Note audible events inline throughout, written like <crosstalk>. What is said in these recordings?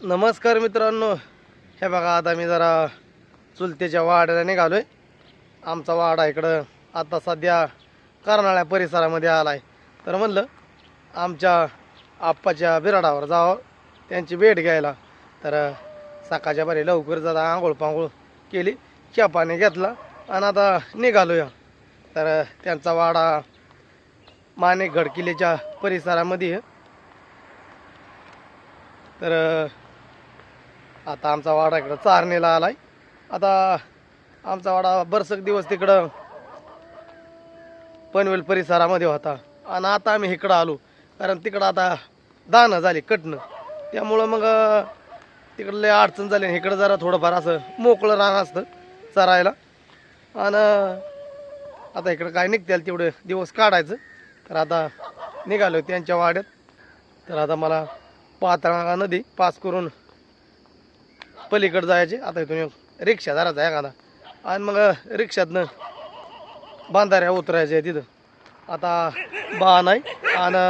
नमस्कार मित्रांनो. हे बघा आता मी जरा चुलतेच्या वाड्याला निघालो आहे आमचा वाडा इकडं आता सध्या कर्नाळ्या परिसरामध्ये आला आहे तर म्हणलं आमच्या आप्पाच्या बिराडावर जावं त्यांची भेट घ्यायला. तर सकाळच्या बरे लवकर जाता आंघोळ पांघोळ केली चपाने पाणी घेतला आणि आता निघालो या तर त्यांचा वाडा माने गडकिल्लेच्या परिसरामध्ये तर आता आमचा वाडा इकडं चारणीला आलाय. आता आमचा वाडा बरसक दिवस तिकडं पनवेल परिसरामध्ये होता. आणि आता आम्ही इकडं आलो. कारण तिकडं आता दानं झाली कटणं. त्यामुळं मग तिकडं लय अडचण झाली. आणि इकडं जरा थोडंफार असं मोकळं रान असतं चरायला. आणि आता इकडं काय निघतील तेवढे दिवस काढायचं. तर आता निघालो त्यांच्या वाड्यात. तर आता मला पातळा नदी पास करून पलीकडे जायचे. आता इथून एक रिक्षा धरायचा एखादा. आणि मग रिक्षातनं बांधाऱ्या उतरायच्या तिथं. आता बा नाही आणि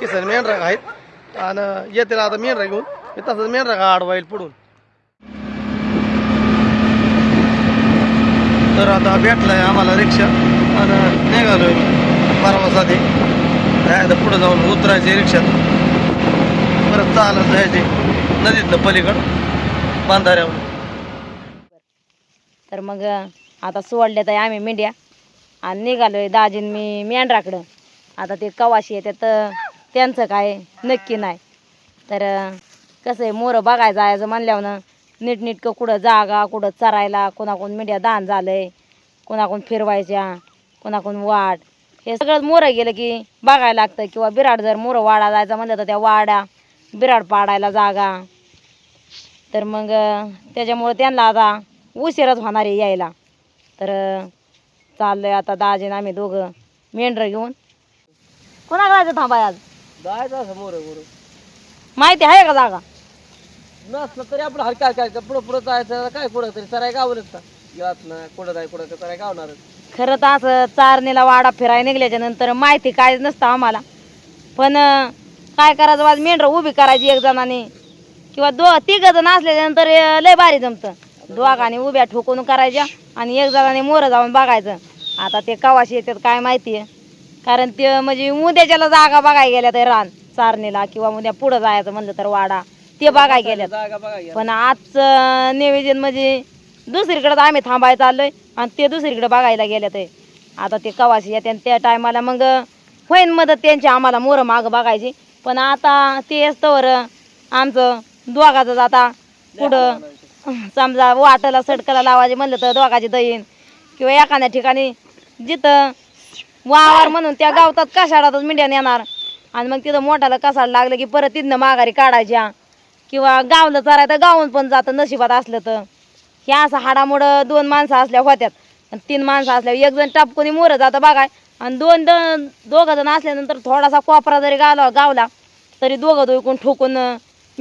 किसन मेंढरा आहेत. आणि येतील आता मेंढरा घेऊन. तसंच मेंढरा का आडवाईल पुढून. तर आता भेटलाय आम्हाला रिक्षा. आणि निघालोय परवासाठी जायचं पुढं जाऊन उतरायचे रिक्षात परत चालत जायचे. नदीतलं पलीकडं. बांधाऱ्यावर. तर मग आता सोडल्यात आहे आम्ही मेंढ्या आणि निघालोय दाजीन मी मेंढराकडं आता ते कवाशी येते तर त्यांचं काय नक्की नाही. तर कसं आहे मोरं बघायला जायचं म्हणल्यावर नीटनीटकं कुठं जागा कुठं चरायला कोणाकोण मेंढ्या दान झालंय कोणाकोण फिरवायच्या कोणाकोण वाट. हे सगळं मोरं गेलं की बघायला लागतं. किंवा बिराड जर मोरं वाडा जायचं म्हणलं तर त्या वाड्या बिराड पाडायला जागा. तर मग त्याच्यामुळं त्यांना आता उशीरच होणार आहे यायला. तर चाललोय आता दाजीन आम्ही दोघं मेंढरं घेऊन. कोणाला जायचं थांबाय आज? जायचं असं मोर मोर. माहिती आहे का जागा? नसलं तरी आपलं हलका हलका पुढं पुढं जायचं काय पुढं तरी सराय गावलंच का यात ना कुठं जाय कुठं सराय गावणारच खरं तर असं चारणीला वाडा फिरायला निघल्याच्या नंतर माहिती काहीच नसतं आम्हाला. पण काय करायचं आज मेंढरं उभी करायची एक जणाने. किंवा दो तिघ जण असल्याच्या नंतर अं, लय भारी जमतं. दोघांनी उभ्या ठोकून करायच्या आणि एक जणाने मोरं जाऊन बघायचं. आता ते कवाशी येतात काय माहिती आहे कारण ते म्हणजे उद्याच्याला जागा बघायला गेल्या तर रान चारणीला किंवा उद्या पुढं जायचं म्हणलं तर वाडा. ते बघायला गेल्यात. पण आजचं निवेदन म्हणजे दुसरीकडे आम्ही थांबायला चाललोय आणि ते दुसरीकडे बघायला गेले ते आता ते कवाशी येते आणि त्या टायमाला मग होईन मदत त्यांची आम्हाला मोरं मागं बघायची. पण आता ते असतंवर आमचं दोघाचं आता पुढं <laughs> समजा वाटाला सडकाला लावायचे म्हणलं तर दोघाची दहीन. किंवा एखाद्या ठिकाणी जिथं वावर म्हणून त्या गावतात कसाडातच मिंड्यान येणार. आणि मग तिथं मोठाला कसाड लागलं की परत तिथनं माघारी काढायच्या. किंवा गावलं चराय तर गावून पण जातं नशिबात असलं तर. हे असं हाडामुडं दोन माणसं असल्या होत्यात. आणि तीन माणसं असल्या एक जण टापकोनी मोरं जातं बघाय. आणि दोन दोघं जण असल्यानंतर थोडासा कोपरा जरी गावला गावला तरी दोघं दोघं ठोकून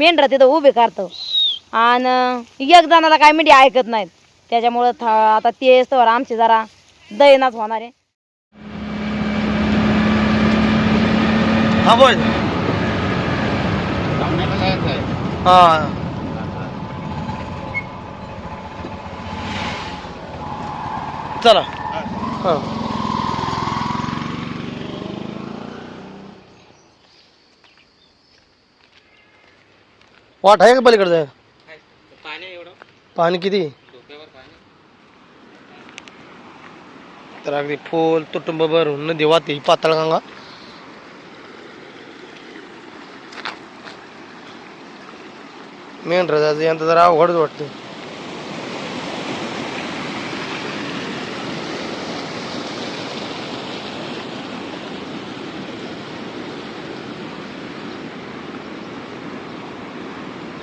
मेंढरं तिथं उभे करतं. आणि एक जणाला काय मिठी ऐकत नाहीत. त्याच्यामुळं था आता ते तर आमची जरा दैनाच होणार आहे. हा बोल. हा. चला. हा. वाट आहे का पलीकडे जाय पाणी किती? तर अगदी फुल तुटुंब भरून नदी वाहते ही पाताळगंगा मेंढरा जायचं यंत्र जरा अवघडच वाटतं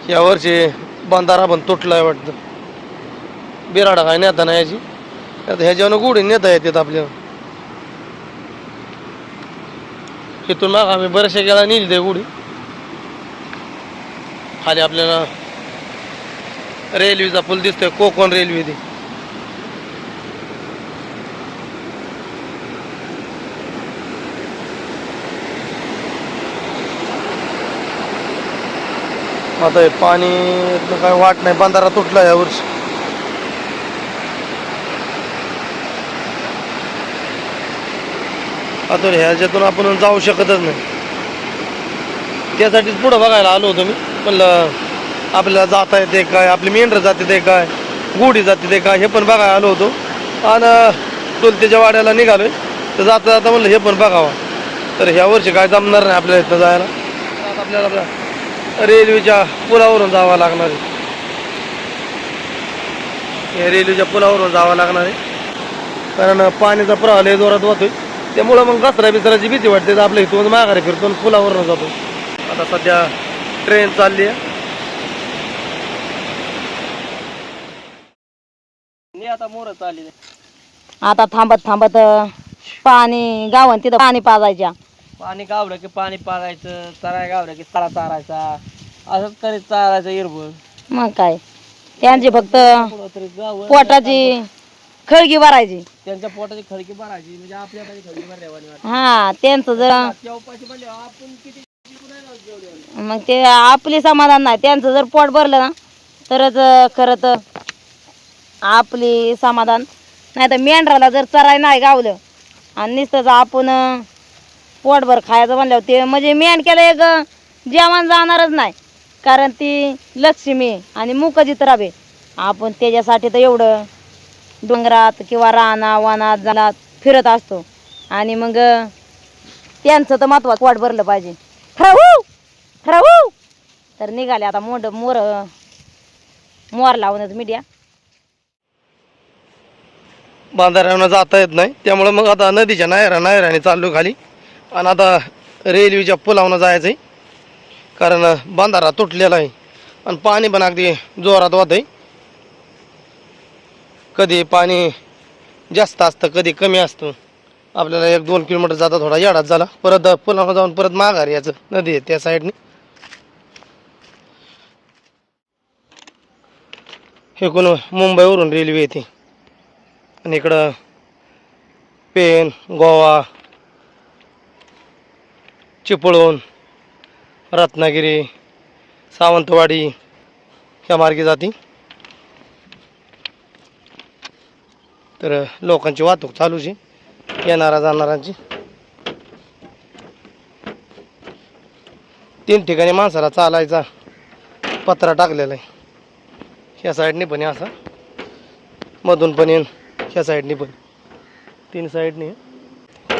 यावरचे बंधारा पण तुटला आहे वाटतं. बिराडा काय नेता नाही याची. आता ह्याच्यावर गुढी नेता येतात आपल्या तिथून मग आम्ही बऱ्याचशा गेला नेली ते गुढी खाली आपल्याला रेल्वेचा पूल दिसतोय कोकण रेल्वे ती. आता हे पाणी काय वाट नाही बंधारा तुटला या वर्षी. आता ह्याच्यातून आपण जाऊ शकतच नाही. त्यासाठीच पुढं बघायला आलो होतो मी. म्हणलं आपल्याला जाता येते काय आपली मेंढर जाते ते काय गुढी जाते ते काय हे पण बघायला आलो होतो. आणि टोलतेच्या वाड्याला निघालोय. तर जाता जाता म्हणलं हे पण बघावं. तर ह्या वर्षी काय जमणार नाही आपल्याला इथं जायला. आपल्याला रेल्वेच्या पुलावरून जावं लागणार आहे. हे रेल्वेच्या पुलावरून जावं लागणार आहे. कारण पाण्याचा प्रवाह लय जोरात वाहतोय. त्यामुळं मग घसरा बिसराची भीती वाटते. तर आपल्या इथून माघारी फिरतो आणि पुलावरून जातो. आता सध्या ट्रेन चालली आहे. आता मोर चालली आता थांबत थांबत पाणी गावन तिथं पाणी पाजायच्या. पाणी गावलं की पाणी पाजायचं चराय गावलं की चरा चारायचा असंच करीत चारायचं इरबळ मग काय? त्यांची फक्त तरी गाव पोटाची खळगी भरायची. त्यांच्या पोटाची खडकी भरायची म्हणजे आपल्या पाठी खडकी भरल्यावानी हा त्यांचं जर चौपाशी आपण किती मग ते आपली समाधान नाही. त्यांचं जर पोट भरलं ना तरच अं, खरं तर आपली समाधान. नाही तर मेंढराला जर चराय नाही गावलं आणि नुसतंच आपण अं, पोटभर खायचं म्हणल्यावर ते म्हणजे मेंढक्याला एक जेवण जाणारच नाही. कारण ती लक्ष्मी आणि मुकजित राबे आपण त्याच्यासाठी तर एवढं डोंगरात किंवा राना वानात जाणार फिरत असतो. आणि मग त्यांचं तर महत्वाचं पोट भरलं पाहिजे. राहू हो? राहू हो? तर निघाले आता मोड मोर मोर लावूनच मीडिया बांधाऱ्यानं जाता येत नाही. त्यामुळे मग आता नदीच्या नायरा नायराने चाललो खाली. आणि आता रेल्वेच्या पुलावनं जायचं आहे कारण बांधारा तुटलेला आहे. आणि पाणी पण अगदी जोरात वाहत आहे कधी पाणी जास्त असतं कधी कमी असतं. आपल्याला एक दोन किलोमीटर जाता थोडा याडात झाला. परत पुलावनं जाऊन परत माघार याचं नदी आहे त्या साईडने. हे कोण मुंबईवरून रेल्वे येते. आणि इकडं पेन गोवा चिपळूण रत्नागिरी सावंतवाडी ह्या मार्गे जाते. तर लोकांची वाहतूक चालूच आहे. येणारा जाणारांची तीन ठिकाणी माणसाला चालायचा पत्रा टाकलेला आहे. ह्या साईडने पण आहे असा. मधून पण येईन ह्या साईडने पण. तीन साईडने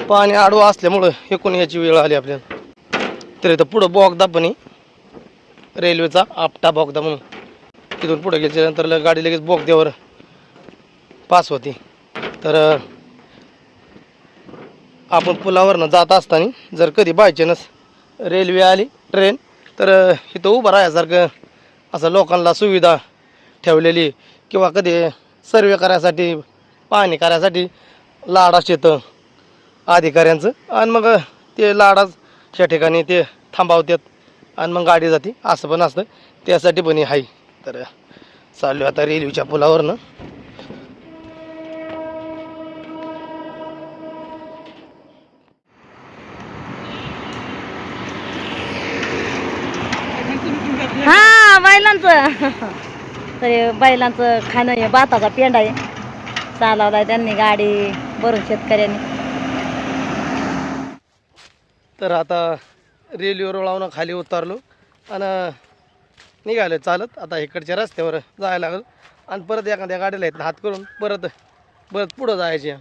पाणी आडवं असल्यामुळं एकूण याची वेळ आली आपल्याला. तर इथं पुढं बोगदा पण आहे. रेल्वेचा आपटा बोगदा म्हणून. तिथून पुढे गेल्यानंतर गाडी लगेच बोगद्यावर पास होती. तर आपण पुलावरनं जात असताना जर कधी बायचान्स रेल्वे आली ट्रेन तर इथं उभं राहायसारखं असं लोकांना सुविधा ठेवलेली किंवा कधी सर्वे करायसाठी पाहणी करायसाठी लाडा शेतं अधिकाऱ्यांचं. आणि मग ते लाडाच त्या ठिकाणी ते थांबवतात आणि मग गाडी जाते. असं पण असतं. त्यासाठी पण हे आहे. तर चालू आता रेल्वेच्या पुलावरनं. हा बैलांचं. तर बैलांचं खाणं आहे. भाताचा पेंडा आहे. चालवलाय त्यांनी गाडी भरून शेतकऱ्यांनी. तर आता रेल्वेवर वळावून खाली उतरलो आणि निघालो चालत. आता इकडच्या रस्त्यावर जायला लागलं. आणि परत एखाद्या गाडीला येत हात करून परत परत पुढं जायचे.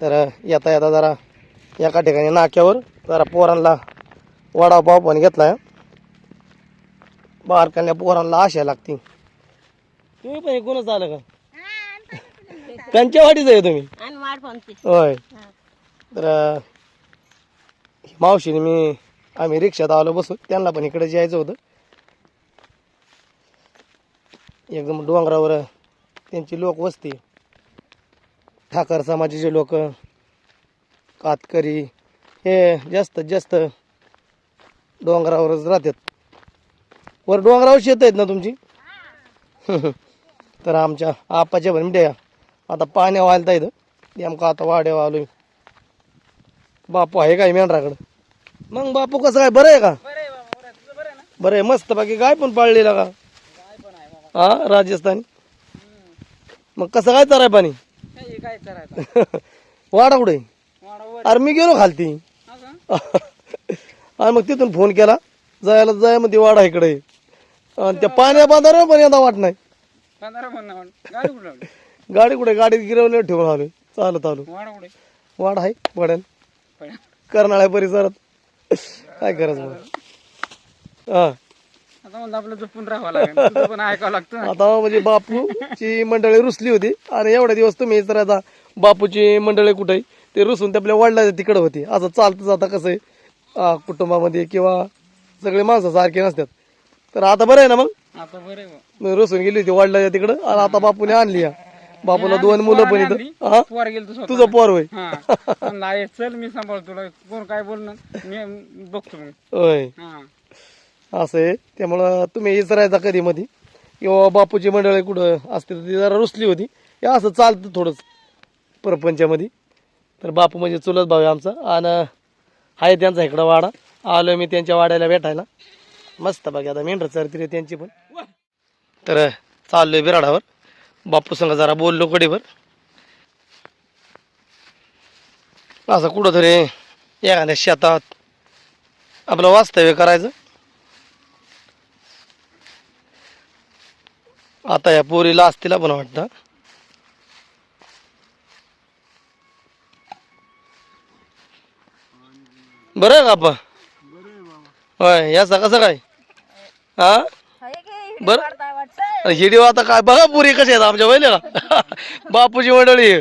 तर येता येता जरा एका ठिकाणी नाक्यावर जरा पोरांना वडापाव पण घेतला. आहे बारकाल्या पोरांना आशा लागती. तुम्ही पण कोणच आलं का? त्यांच्या वाटीच आहे तुम्ही. होय. तर मावशीने मी आम्ही रिक्षात आलो बसू त्यांना पण इकडे जायचं होतं. एकदम डोंगरावर त्यांची लोक वस्ती. ठाकर समाजाचे लोक कातकरी हे जास्तीत जास्त डोंगरावरच राहतात. वर डोंगरावर शेत आहेत ना तुमची? <laughs> तर आमच्या आपाच्या द्या आता पाण्या व्हायला इथं. नेमकं आता वाड्यावर आलोय बापू आहे काय मेंढराकडं? मग बापू कसं काय? बरं आहे का? बरं आहे मस्त बाकी गाय पण पाळलेला का? हा राजस्थानी? मग कसं काय चाराय पाणी? <laughs> वाडा कुठे? अरे मी गेलो खालती. <laughs> आणि मग तिथून फोन केला जायला जाय मग ती वाडा इकडे. आणि त्या पाण्या बांधावर पण यंदा वाट नाही. पंधरा गाडी कुठं लावली? गाडी कुठे? गाडीत गिरवले ठेवून आलोय. चालत आलो वाढ कुठे? वाड आहे वड्यान. करणाळ्या परिसरात. काय करायचं मग? हा. आता म्हणलं आपलं झोपून राहावं लागेल. तुझं पण ऐकावं लागतं ना. आता म्हणजे बापूची मंडळी रुसली होती. आणि एवढ्या दिवस तुम्ही तर आता बापूची मंडळी कुठे ते रुसून ते आपल्या वडिलाच्या तिकडे होती. असं चालतं जाता कसं आहे? आ, कुटुंबामध्ये किंवा सगळे माणसं सारखे नसतात. तर आता बरं आहे ना मग? आता बरं रुसून गेली होती वडिलाच्या तिकडं. आणि आता बापूने आणली या. बापूला दोन मुलं पण इथं. हा? पोर गेलं तू स्वतः. तुझं पोर होय. हा. <laughs> म्हणलं, चल मी सांभाळ तुला. कोण काय बोलणं मी बघतो मग. होय. हा. असं आहे. त्यामुळं तुम्ही विचारायचा कधी मध्ये किंवा बापूची मंडळी कुठं असते तर ती जरा रुसली होती. हे असं चालतं थोडंच परपंचामध्ये. तर बापू म्हणजे चुलत भाऊ आहे आमचा. आणि आहे त्यांचा इकडं वाडा. आलो मी त्यांच्या वाड्याला भेटायला. मस्त बघा आता मेंढर चरती रे त्यांची पण. तर चाललोय बिराडावर. बापू संग जरा बोललो कडेवर असं कुठंतरी एखाद्या शेतात आपलं वास्तव्य करायचं. आता या पोरीला असतील पण वाटतं. बरं का आपण? होय याचा कसं काय? हा? बरं? हिडिओ आता काय बघा पुरी कशी आहेत आमच्या वहिले का? बापूची मंडळी.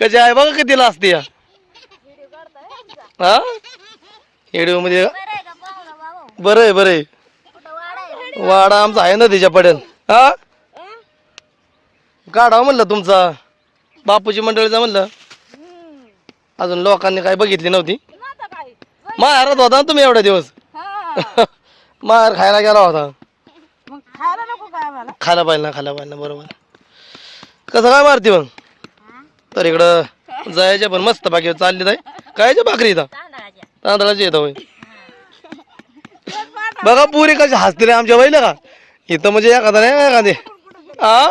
कशी आहे? बघा कितीला असते या. हा? हिडिओ म्हणजे बरं आहे बरं आहे. वाडा आमचा आहे ना तिच्या पडेल. हा? काढावं हो म्हणलं तुमचा. बापूची मंडळीचा म्हणलं. अजून लोकांनी काय बघितली नव्हती. माहेरात होता ना तुम्ही एवढा दिवस. माहेर खायला गेला होता. मग खायला नको काय आम्हाला? खायला पाहिजे ना खायला पाहिजे ना बरोबर. कसं काय मारती मग? तर इकडं जायच्या पण मस्त बाकी चालली जाय कायच्या भाकरी इथं? तांदळाची येतं होय. बघा पुरी कशी हसते रे आमच्या वहिला का इथं म्हणजे एखादा नाही एखादे? आ?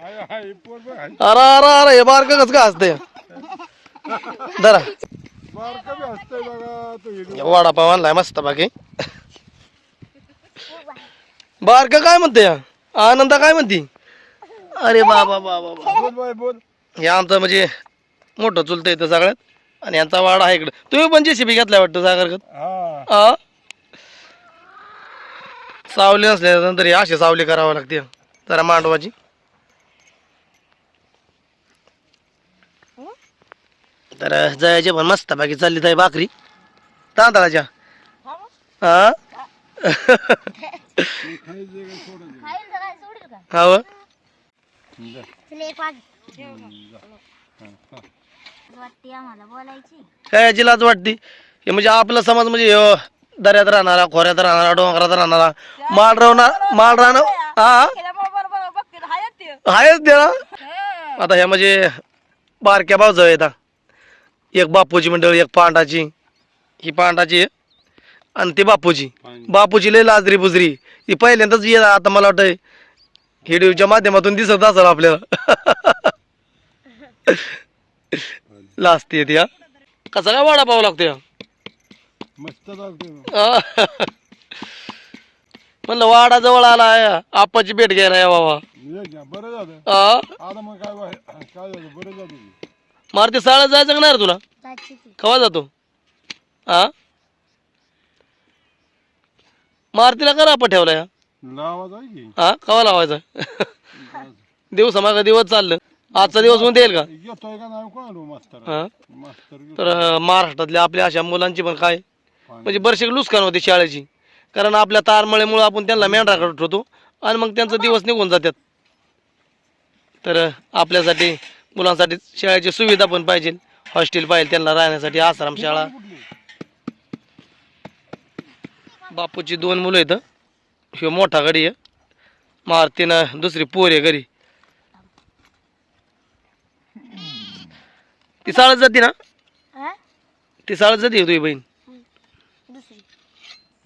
अरे अरे अरे हे बारक कस काय हसते जरा वडापाव आणलाय मस्त बाकी बारक काय म्हणते? आनंदा काय म्हणती? अरे बाबा बाबा बाबा हे आमचं म्हणजे मोठं चुलतं इथं सगळ्यात. आणि यांचा वाडा आहे इकडं. तुम्ही पण जेसीबी घेतलाय वाटतं सागरगत आ? सावली नसल्यानंतर हे अशी सावली करावं लागते. जरा मांडवाची. तर जयाचे पण मस्त बाकी चालली ताई भाकरी. तांदळाच्या. हा? हव काय याची लाज वाटते म्हणजे आपला समाज म्हणजे दर्यात दऱ्यात राहणारा खोऱ्यात राहणारा डोंगरात राहणारा माळ राहणार माळ राहणार हा आहेच ते ना? आता ह्या म्हणजे बारक्या भाऊ आहेत एक बापूची मंडळी एक पांडाची ही पांडाची आहे. आणि ती बापूची बापूची लय लाजरी बुजरी. ही पहिल्यांदाच ये आता मला वाटतं हिडिओच्या माध्यमातून दिसत असेल आपल्याला. लाजते ती हा. कसा काय वाडा पाहावं लागतो मस्त. म्हणलं वाडा जवळ आला आहे. आपाची भेट घ्यायला या बाबा. बरं झालं. मारुती साळा जायचं का नाही रे तुला? जायची की. कवा जातो? हा? मारुतीला करा आपण ठेवला या लावा जाय की? हा? कवा लावायचा? दिवस मागा दिवस चाललं. आजचा दिवसमध्ये येईल का? येतोय का नाही? कोण आलो मास्तर. हा? मास्तर घेऊन. तर अं, महाराष्ट्रातल्या आपल्या अशा मुलांची पण काय? म्हणजे बरेचसे नुकसान होते शाळेची. कारण आपल्या तारमळेमुळे आपण त्यांना मेंढराकडे ठेवतो आणि मग त्यांचा दिवस निघून जातात. तर अं, आपल्यासाठी मुलांसाठी शाळेची सुविधा पण पाहिजे. हॉस्टेल पाहिजे त्यांना राहण्यासाठी आश्रम शाळा. बापूची दोन मुलं आहेत. ह्यो मोठा गडी आहे. मारतीनं दुसरी पोर आहे घरी. ती साळत जाते ना? हा? ती साळत जाते तुझी बहीण?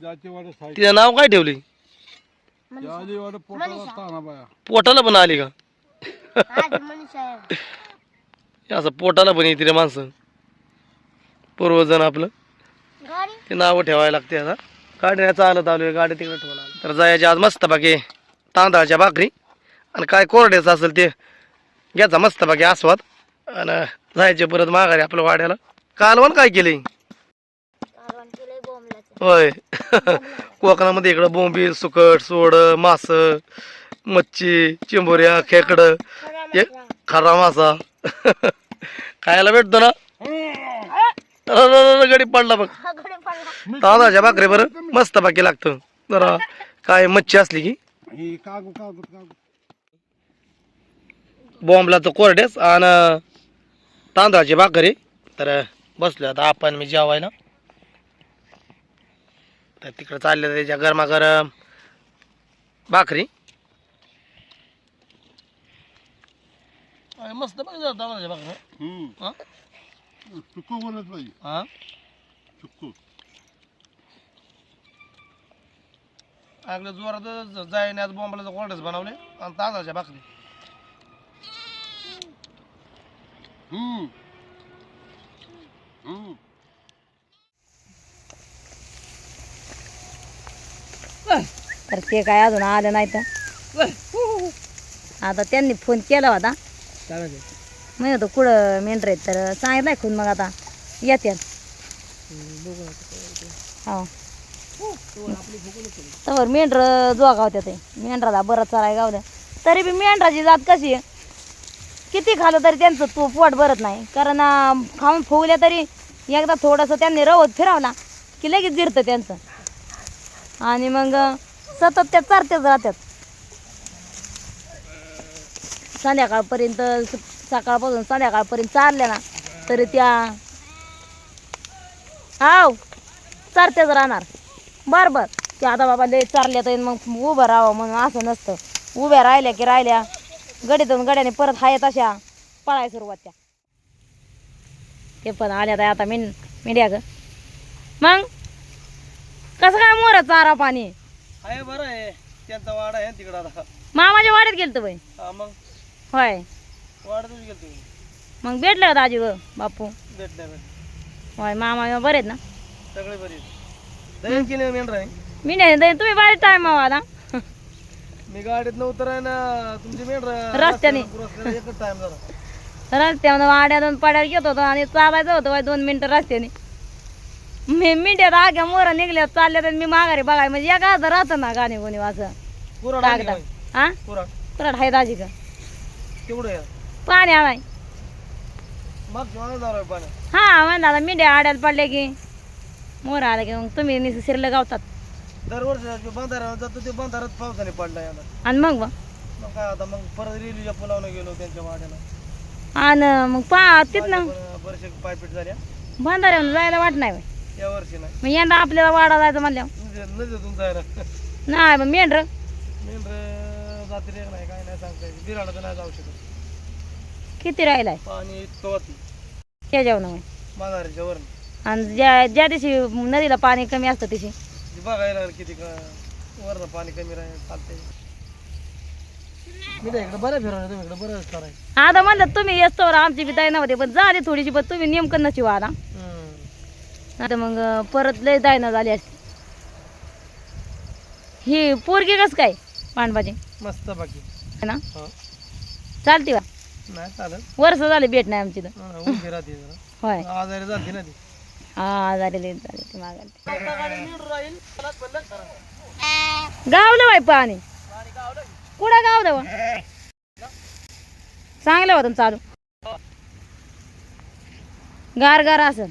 तिचं नाव काय ठेवले पोटाला ताना बाया. पोटाला पण आली का? हे असं पोटाला पण येते रे माणसं. पूर्वजण आपलं. गाडी? ते नावं ठेवायला लागते आता. गाडीने चालत आलोय गाडी तिकडे ठेवून आलो तर जायचे आज मस्त बाकी तांदळाच्या भाकरी आणि काय कोरड्याचं असेल ते घ्यायचा मस्त बाकी आस्वाद आणि जायचे परत माघारी आपल्या वाड्याला. कालवण काय केले होय. <laughs> कोकणामध्ये इकडं बोंबील सुकट सोड मास मच्छी चिंबोऱ्या खेकडं हे खरा मासा. खायला भेटतो ना? गडी पडला बघ. गडी पडला. तांदळाच्या भाकरी बरं मस्त बाकी लागतं. जरा काय मच्छी असली की. ही कागू कागू कागू. बॉम्बलाचं कोरडेस आणि तांदळाची भाकरी. तर बसलो आता आपण मी जेवायला तर तिकडं चालले त्याच्या गरमागरम भाकरी. अय, मस्त बघ जरा तांदळाच्या भाकरी हम्म. हा? चुकू पाहिजे हा? चुकू. आपल्या जोरात जाईने आज बॉम्बलाचं कोरडेस बनवले आणि तांदळाच्या भाकरी. हम्म. हम्म. तर ते काय अजून आलं नाही तर. आता त्यांनी फोन केला होता. मी होतो कुठं मेंढर आहेत? तर सांगितलंय खून मग आता. येते हो. तर मेंढर जोगा होत्या ते. मेंढराला बरं चराय गावलं तरी बी मेंढराची जात कशी आहे? किती खाल्लं तरी त्यांचं तू पोट भरत नाही. कारण अं, खाऊन फुगल्या तरी एकदा थोडंसं त्यांनी रवत फिरवला की लगेच जिरतं त्यांचं. आणि मग सतत त्या चारतेच राहतात संध्याकाळपर्यंत सकाळपासून संध्याकाळपर्यंत चालल्या ना तरी त्या हाव चारतेच राहणार. बर बर. की आता बाबा लय चारल्या तर मग उभं राहावं म्हणून असं नसतं. उभ्या राहिल्या की राहिल्या गडीतून गड्याने परत हायत अशा पळायला सुरुवात त्या. ते पण आल्या तर आता मिन मीडिया ग. मग? कसं काय मोर चारा पाणी? आहे बरं आहे. त्यांचा वाडा आहे तिकडं आता. मामाच्या वाड्यात गेलतो बाई. हा मग? होय. गेलो तुम्ही मग भेटलं का दाजी बापू? भेटल्या होय मामा बरे आहेत ना? सगळे बरे दयन केली मेंढर आहे मी नाही दे तुम्ही बाहेर टाइम आला मी गाडीत नव्हतं आहे ना तुमची मेंढर रस्त्याने. एकच टाइम झाला. रस्त्यावर वाड्यातून पड्यावर घेत होतो आणि चालायचं होतं बाई दोन मिनिटं रस्त्याने. मी मिंट्यात आग्या मोर निघल्या चालल्या तर मी माघारी बघाय म्हणजे एका हातात राहतं ना गाणी पुरा टाकता हा परत हाय. दाजी का पाणी आणाय. मग जेवण जाणार पाणी. हा म्हणलं आता मिंड्या आड्याला पडले की मोर आले की मग तुम्ही निस शिरलं गावतात. दरवर्षी बंधाऱ्यावर जातो ते बंधारात पावसाने पडला याला. आणि मग बा. मग काय आता मग परत रेल्वेच्या पुलावनं गेलो त्यांच्या वाड्याला. आणि मग पा तिथनं पायपीट झाल्या बांधाऱ्यावर जायला वाट नाही बाई. या वर्षी नाही. मग यंदा आपल्याला वाडा जायचं म्हणल्यावर. नदी- नदीतून जायला. नाही मग मेंढर. मेंढर जात्री एक नाही काय नाही सांगता येत. तर नाही जाऊ शकत. किती राहिलाय? पाणी होती त्याच्यावर मग आणि ज्या ज्या दिवशी नदीला पाणी कमी असतं तिशी? ते बघायला किती का वरनं पाणी कमी राहील चालतंय. मी इकडे बरं फिरवलं तुम्ही इकडे बरं करायचं. आता म्हणलं तुम्ही येतो आमची बी दाय नव्हते पण झाली थोडीशी पण तुम्ही नेमकं नशी आला आता मग परत लय दायना झाली असती. ही पोरगी कस काय पांडवाची मस्त बाकी. है ना? हा. चालती का? नाही चालत वर्ष झाले भेट नाही आमची तर हा, उभी राहते जरा. होय. आजारी जाते ना ती. हा झाले लय झाले ते मागायला गावलं बाई पाणी कुठं गावलं बा? चांगलं होतं ना चालू. गार गार असं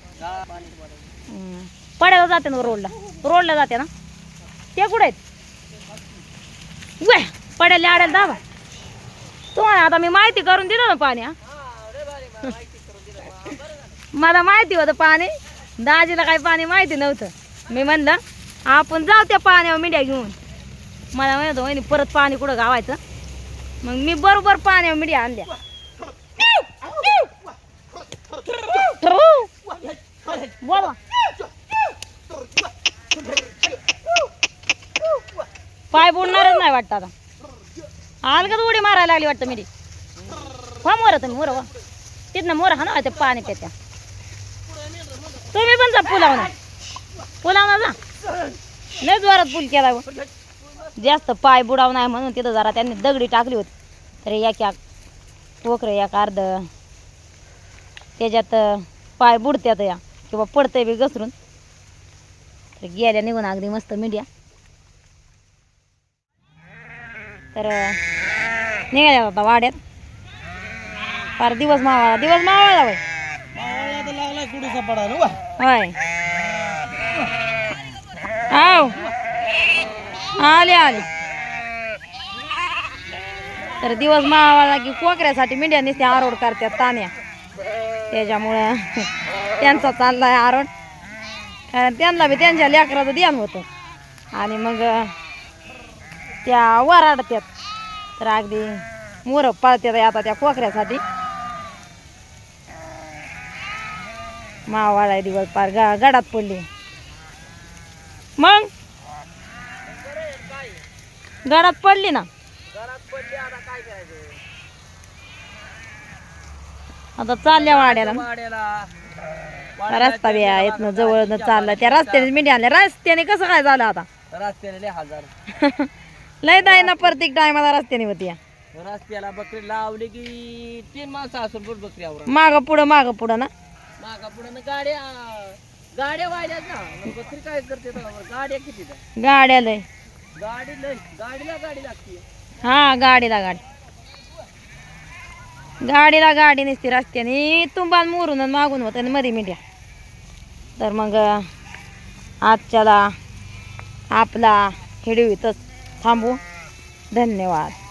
पड्याला जाते ना रोडला. रोडला जाते ना. ते कुठे आहेत? वे पड्याला आड्याला दाबा. तुम्हाला आता मी माहिती करून दिलं ना पाणी मला माहिती होतं पाणी. दाजीला काही पाणी माहिती नव्हतं. मी म्हणलं आपण जाऊ त्या पाण्यावर मिड्या घेऊन. मला म्हणत होतं, वहिनी परत पाणी कुठं गावायचं? मग मी बरोबर पाण्यावर मिड्या आणल्या. बोला पाय बुडणारच नाही वाटतं आता. अलगद उडी मारायला लागली वाटतं मिडी वा मोर तुम्ही मोर वा. तिथनं मोर हा ना ते पाणी पेत्या. तुम्ही पण जा पुलावना. पुलावना जा. लय जोरात पूल केला जास्त पाय बुडाव नाही म्हणून तिथं जरा त्यांनी दगडी टाकली होती. तर एक एक पोखरं एक अर्ध. त्याच्यात पाय बुडत्यात या. किंवा पडतंय बी घसरून. तर गेल्या निघून अगदी मस्त मीडिया. तर निघाल्या आता वाड्यात. फार दिवस मावाळा दिवस मावाळा होय होय. आव. आले आले. तर दिवस मावाळा की कोकऱ्यासाठी मिंड्या नुसते आरोड करतात तान्या. त्याच्यामुळं त्यांचा चाललाय आरोड. कारण त्यांना बी त्यांच्या लेकराचं ध्यान होतं. आणि मग त्या वराडत्यात. तर अगदी मोरं पाळतात आता त्या कोकऱ्यासाठी. मावाळा दिवस पार गा गडात पडली. मग? गडात पडली ना? आता चालल्या वाड्याला. रस्ता बी आहे इथनं जवळ चालला. त्या रस्त्याने मिठी आल्या रस्त्याने कसं काय झालं आता? रस्त्याला हजार <laughs> लय दाय ना प्रत्येक टायमाला रस्त्याने होती रस्त्याला बकरी लावली की तीन माणसं असून पण बकरी आवरा माग पुढं माग पुढं ना. मागा पुढे गाड्या गाड्या वाहिल्यात ना. मग बकरी काय करते गाड्या किती? गाड्या लय. गाडी लय गाडीला गाडी लागते. हा गाडीला गाडी. गाडीला गाडी नसते रस्त्याने. तुंबान मोरून आणि मागून होतं आणि मध्ये मिठ्या तर मग आजच्याला आपला हिडवीतच थांबू. धन्यवाद.